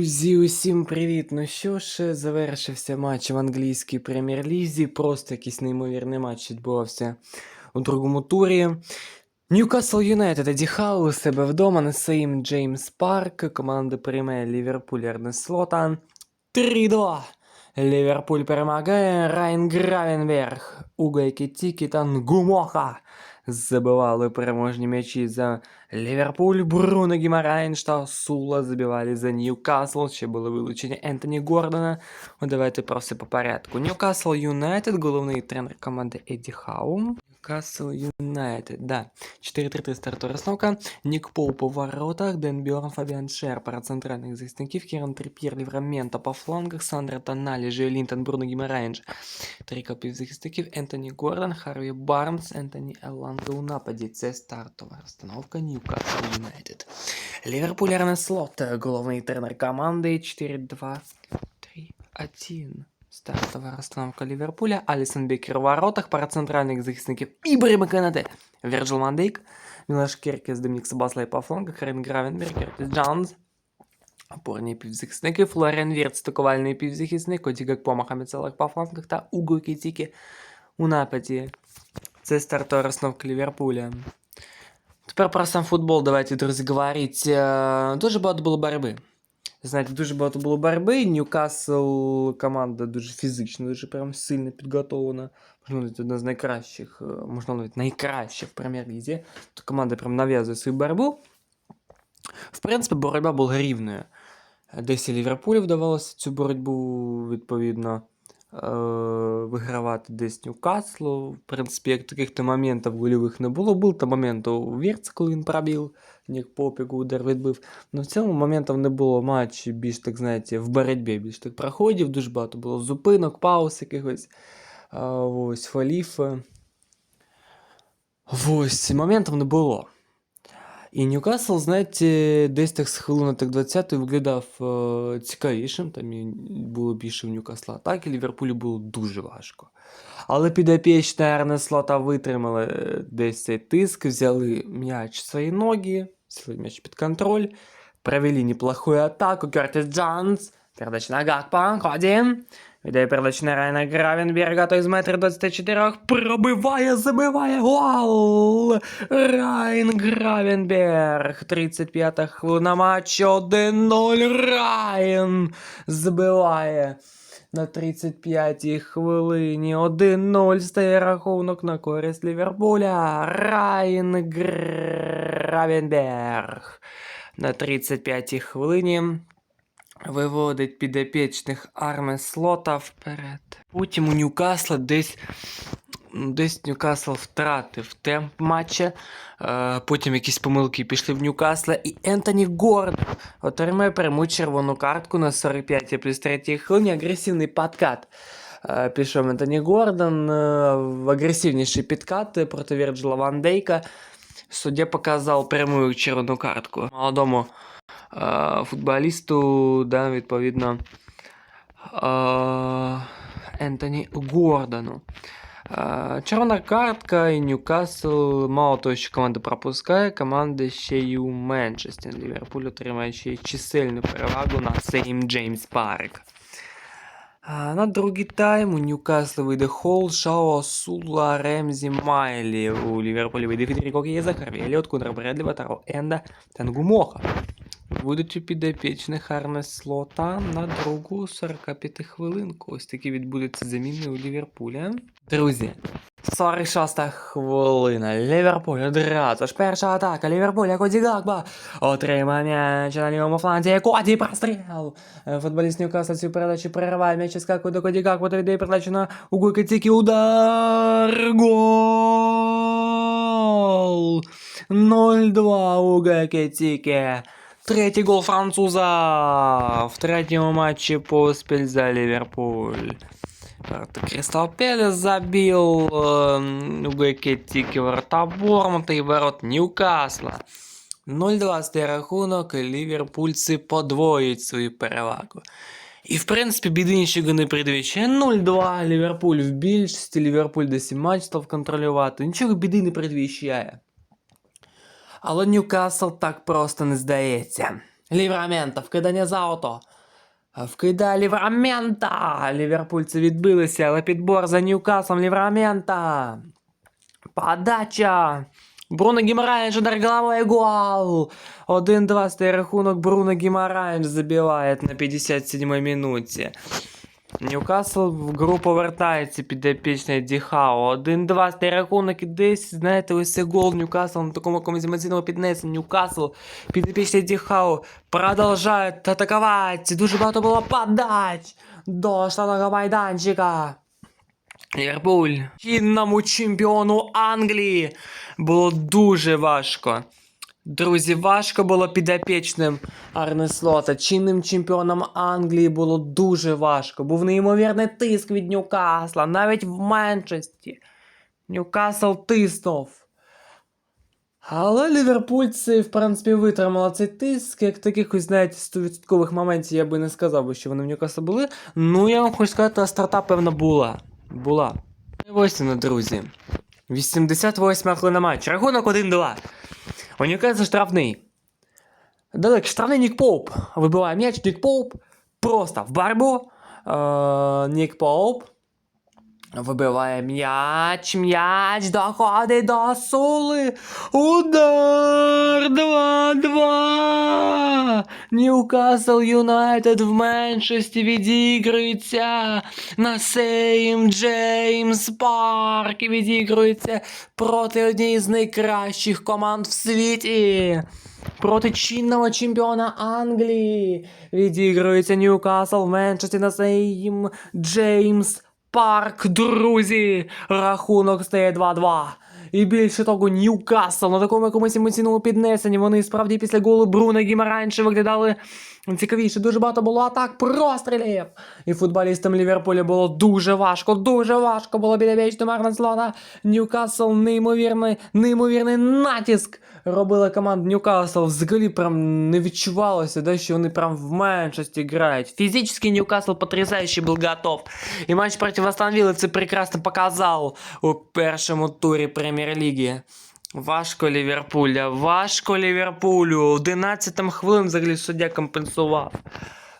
Друзі, усім привіт! Ну що ж, завершився матч в англійській прем'єр-лізі. Просто якийсь неймовірний матч відбувався у другому турі. Ньюкасл Юнайтед одіхав у себе вдома на Сейм Джеймс Парк. Команда приймає Ліверпуль Ерне Слота. 3-2. Ліверпуль перемагає. Райн Гравенберг, Уго Екітікі та Нгумоха забивали переможні м'ячі за Ліверпуль, Бруно Гімарайнш та Сула забивали за Ньюкасл. Ще були вилучені Ентоні Гордона. Давайте про по порядку. Ньюкасл Юнайтед, головний тренер команди Еді Хау. Ньюкасл Юнайтед, да. 4-3-3 стартова розстановка. Нік Пол по воротах, Ден Бьорн, Фабіан Шер пара центральних захисників, Кіран Трип'єр, Ліврамента по флангах, Сандра Тоналі, Жо Лінтон, Бруно Гімарайнш. Трійка півзахисників, Ентоні Гордон, Харві Барнс, Ентоні Еланга у нападі. Це стартова розстановка Ньюкасл Юнайтед. Ліверпуль Арне Слот, головний тренер команди 4-2-3-1. Стартова розстановка Ліверпуля, Алісон Бекер у воротах, пара центральних захисників Ібріма Канаде, Вірджил Мандейк, Мілаш Керкес, Домінікс Баслей по флангах, Рен Гравенберг, Кертис Джонс, опорні півзахисники, Флорен Вірт, стикувальний півзахисник, Коті Гакпо, Мохамед Салах по флангах та Уго Кітікі у нападі. Це стартова розстановка Ліверпуля. Тепер про сам футбол давайте, друзі, говорить. Е, Дуже багато було боротьби. Знаєте, дуже багато було боротьби. Ньюкасл команда дуже фізично, дуже прям сильно підготовлена. Можна навіть одна з найкращих, е, можна навіть найкраща в прем'єр-лізі. То команда прям нав'язує свою боротьбу. В принципі, боротьба була рівною. Десь і Ліверпулю вдавалося цю боротьбу відповідно вигравати десь Ньюкаслу. В принципі, як таких то моментів гольових не було. Був там момент у Вірца, коли він пробив, Нік Попік удар відбив. Ну в цьому моментів не було матчі більш так, знаєте, в боротьбі, більш так проходів, дуже багато було зупинок, пауз якихось. Ось фалів. Ось моментів не було. І Ньюкасл, знаєте, десь так з хвилини так 20 виглядав е, цікавішим. Там і було більше в Ньюкасла атаки, Ліверпулю було дуже важко. Але підопічна Ерне Слота витримали е, десь цей тиск, взяли м'яч в свої ноги, взяли м'яч під контроль, провели неплохую атаку. Кертис Джонс, передача на Гакпа, ходим. Віддає передачу на Райана Гравенберга, той з метр 24 пробиває, забиває гол! Райан Гравенберг, 35-та хвилина матчу, 1-0, Райан забиває. На 35-й хвилині 1-0 стає рахунок на користь Ліверпуля. Райан Гравенберг. На 35-й хвилині виводить підопічних арми слота вперед. Потім у Ньюкасла десь. Десь Ньюкасл втратив темп матча. Е, потім якісь помилки пішли в Ньюкасла. І Ентоні Гордон отримає пряму червону картку на 45 плюс 3 хвилині. Агресивний подкат. Е, пішов Ентоні Гордон. е, в агресивніший підкат проти Вірджила Ван Дейка. Суддя показав пряму червону картку. Молодому футболісту, да, відповідно, Ентоні Гордону. Червона картка і Ньюкасл, мало того, що команда пропускає, команда ще й у Манчестер. Ліверпуль отримає ще й чисельну перевагу на Сейм Джеймс Парк. На другий тайм у Ньюкасла вийде Холл, Шао, Сула, Ремзі, Майлі. У Ліверпулі вийде Федеріко К'єза, Еліот, Кунер Бредлі, Таро Енда та Нгумоха. Будуть у підопічних Арне Слота на другу 45 хвилинку. Ось такі відбудуться заміни у Ліверпуля. Друзі, 46 хвилина. Ліверпуль одразу ж перша атака. Ліверпуля Коді Гакба. Отримає м'яч на лівому фланзі. Коді простріл. Футболіст Ньюкасла цю передачу перериває. М'яч скакує до Коді Гакба. Та передачу на Угу Катікі. Удар. Гол. 0-2 Уго Кетіке. Третій гол француза в третьому матчі поспіль за Ліверпуль. Проти Кристал Пелес забил э, Уго Кетіке ворота Бормута і ворот Ньюкасла. 0-2 стає рахунок, і ліверпульці подвоюють свою перевагу. І в принципі біди нічого не предвічає. 0-2 Ліверпуль в більшості, Ліверпуль десь і матч став контролювати. Нічого біди не предвіщає. Але Ньюкасл так просто не здається. Ліврамента, вкидання за ауто. Вкидає Ліврамента. Ліверпульці відбилися, але підбор за Ньюкаслом Ліврамента. Подача. Бруно Гімараєнш, удар головою, гол. 1-2 стає рахунок, Бруно Гімараєнш забиває на 57-й минуті. Ньюкасл в гру повертається підопічний Діхао. 1-2 стає рахунок і десь, знаєте, ось цей гол Ньюкасл на такому якомусь емоційному піднесенні. Ньюкасл підопічний Діхао продовжує атакувати. Дуже багато було подач до штатного майданчика. Ліверпуль чинному чемпіону Англії було дуже важко. Друзі, важко було підопічним Арне Слота. Чинним чемпіоном Англії було дуже важко. Був неймовірний тиск від Ньюкасла, навіть в Манчесті. Ньюкасл тиснув. Але ліверпульці, в принципі, витримали цей тиск, як таких, ось, знаєте, 100% моментів я би не сказав, що вони в Ньюкаслі були. Ну, я вам хочу сказати, острота, певно, була. Була. Ось вона, друзі. 88 хвилина матч. Рахунок 1-2. У Ньюкасла штрафный. Далеко штрафный Ник Поуп. Вибиває м'яч, Ник Поуп. Просто в барбу. Ник Нік Поуп. Вибиває м'яч, м'яч, доходить до Сули. Удар 2-2. Ньюкасл Юнайтед в Меншесті відігрується на Сейм Джеймс Парк відігрується проти однієї з найкращих команд в світі. Проти чинного чемпіона Англії відігрується Ньюкасл в Менчесті на Сейм Джеймс Парк, друзі! Рахунок стає 2-2. І більше того, Ньюкасл на такому якомусь емоційному піднесенні. Вони справді після голу Бруна Гімаранче виглядали цікавіше. Дуже багато було атак, прострілів. І футболістам Ліверпуля було дуже важко, дуже важко було біля вічного Арнеслона. Ньюкасл неймовірний, неймовірний натиск робила команда Ньюкасл. Взагалі прям не відчувалося, да, що вони прям в меншості грають. Фізично Ньюкасл потрясаючий був готов. І матч проти Вілли це прекрасно показав у першому турі Прем'єр-ліги. Важко Ліверпуля, важко Ліверпулю. 11 хвилин взагалі суддя компенсував.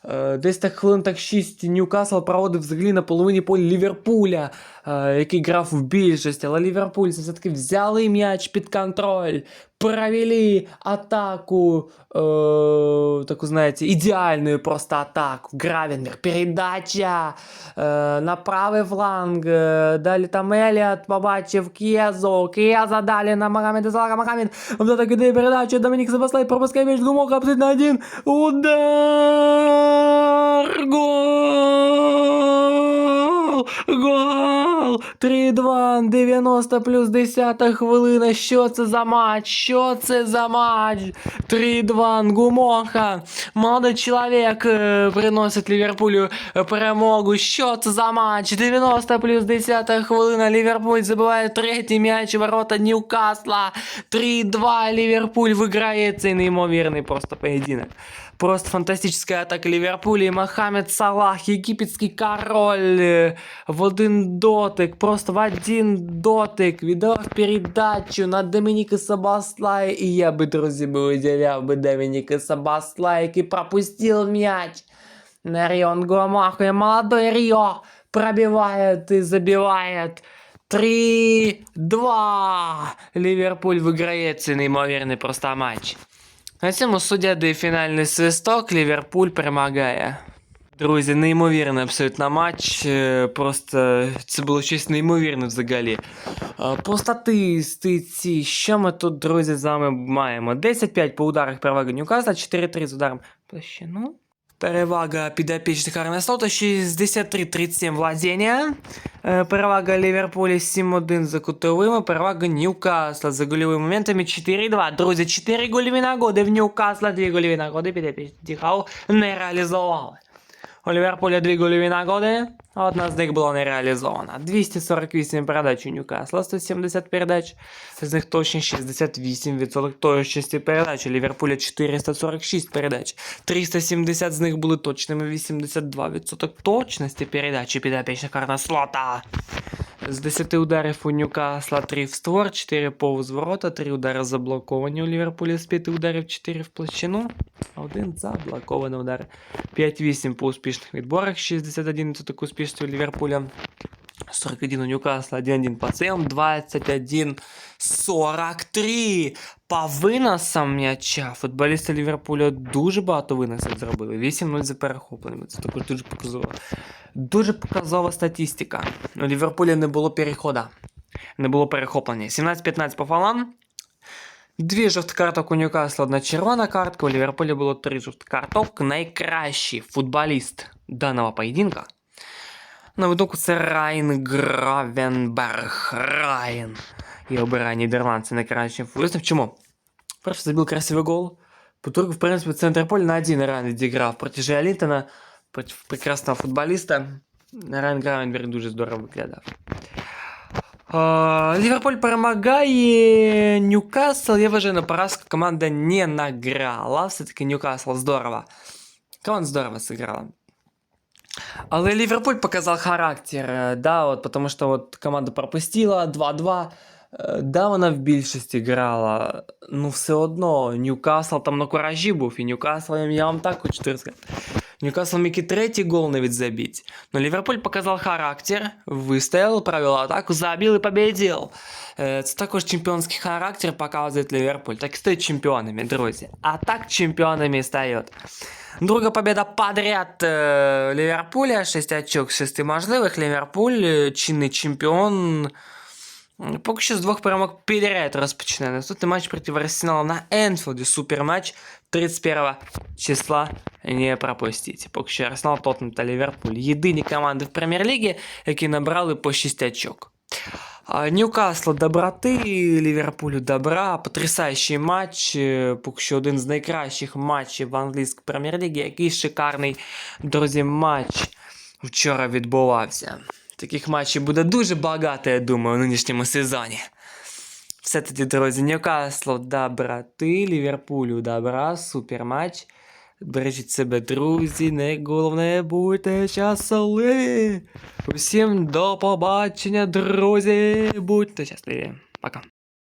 Е, Десь так хвилин так 6 Ньюкасл проводив взагалі на половині поля Ліверпуля, е, який грав в більшості, але Ліверпуль все-таки взяли м'яч під контроль, провели атаку, е, таку, знаєте, ідеальну просто атаку. Гравенберг, передача е, на правий фланг, е, далі там Еліот побачив К'єзу, К'єза далі на Магомеда Салаха, Магомед в атаку дає передачу, Домінік Себаслай пропускає м'яч, Гумок абсолютно один, удар, гол, гол, 3-2, 90 плюс 10 хвилина, що це за матч, що це за матч, 3-2, Гумоха, молодий чоловік е, приносить Ліверпулю е, перемогу, що це за матч, 90 плюс 10 хвилина, Ліверпуль забиває третій м'яч у ворота Ньюкасла, 3-2, Ліверпуль виграє цей неймовірний просто поєдинок. Просто фантастическая атака Ліверпуля і Мохамед Салах, єгипетський король е, в один дотик, просто в один дотик віддав передачу на Домініка Сабаслая. І я би, друзі, би виділяв би Домініка Сабаслая, який пропустив м'яч. На Рион Гуамаху, молодой Рио пробивает и забивает. 3-2. Ліверпуль виграє цей неймовірний просто матч. На цьому суддя дає фінальний свисток, Ліверпуль перемагає. Друзі, неймовірний абсолютно матч. е, Просто це було щось неймовірне взагалі. Е, По статистиці, що ми тут, друзі, з вами маємо? 10-5 по ударах переваги Ньюкасла, 4-3 з ударом площину. Перевага підопічних Арнеслота 63-37 владіння. Е, Перевага Ліверпуля 7-1 за кутовими. Перевага Ньюкасла за гольовими моментами 4-2. Друзі, 4 гольові нагоди в Ньюкасла, 2 гольові нагоди підопічних не реалізували. У Ліверпуля 2 гольові нагоди, одна з них була не реалізована. 248 передач у Ньюкасла, 170 передач, з них точно 68% точності передач, у Ліверпуля 446 передач, 370 з них були точними, 82% точності передачі підопічних Карна Слота. З 10 ударів у Ньюкасла 3 в створ, 4 повз ворота, 3 удари заблоковані у Ліверпулі з 5 ударів, 4 в площину, 1 заблокований удар. 5-8 по успішних відборах, 61 це так успішність у Ліверпуля. 41 у Ньюкасла, 1-1 по цим, 21 43 по виносам м'яча. Футболісти Ліверпуля дуже багато виносів зробили. 8-0 за перехопленнями. Це також дуже показово. Дуже показова статистика. У Ліверпуля не було переходу. Не було перехоплення. 17-15 по фалам. Дві жовті карток у Ньюкасла, одна червона картка. У Ліверпулі було три жовті карток. Найкращий футболіст даного поєдинка. На мою думку, це Райн Гравенберг. Райн. Я обираю нідерландця найкращим футболістом. Чому? Перше, забив красивий гол. По-друге, в принципі, центр поля на один Райн відіграв проти Жеалінтона, проти прекрасного футболіста. Райн Гравенберг дуже здорово виглядав. А, Ліверпуль перемагає Ньюкасл. Я вважаю, на поразку команда не награла. Все-таки Ньюкасл здорово. Команда здорово сыграла. Але Ливерпуль показал характер, е, да, от, потому що от команда пропустила 2-2. Е, Да, вона в більшості грала, ну все одно Ньюкасл там на куражі був, і Ньюкасл, я вам так хочу сказати. Ньюкасл міг і третій гол навіть забити. Но Ліверпуль показав характер, вистояв, провел атаку, забив і победив. Е, Це також чемпіонський характер показує Ліверпуль. Так і стають чемпіонами, друзі. А так чемпіонами стають. Друга победа подряд е, Ліверпуля, 6 очок з 6 можливих. Ліверпуль, е, чинний чемпіон. Поки що з двох перемог підряд розпочне. Наступний матч проти Арсенала на Енфілді. Суперматч 31 числа не пропустіть. Поки що Арсенал, Тоттенхем та Ліверпуль. Єдині команди в прем'єр-лігі, які набрали по 6 очок. А, Ньюкаслу доброти, Ліверпулю добра. Потрясаючий матч. е, Поки що один з найкращих матчів в англійській прем'єр-лігі. Який шикарний, друзі, матч вчора відбувався. Таких матчів буде дуже багато, я думаю, у нинішньому сезоні. Все тоді, друзі, Ньюкаслу доброти, Ліверпулю добра, супер матч. Бережіть себе, друзі, найголовне будьте щасливі. Усім до побачення, друзі. Будьте щасливі. Пока.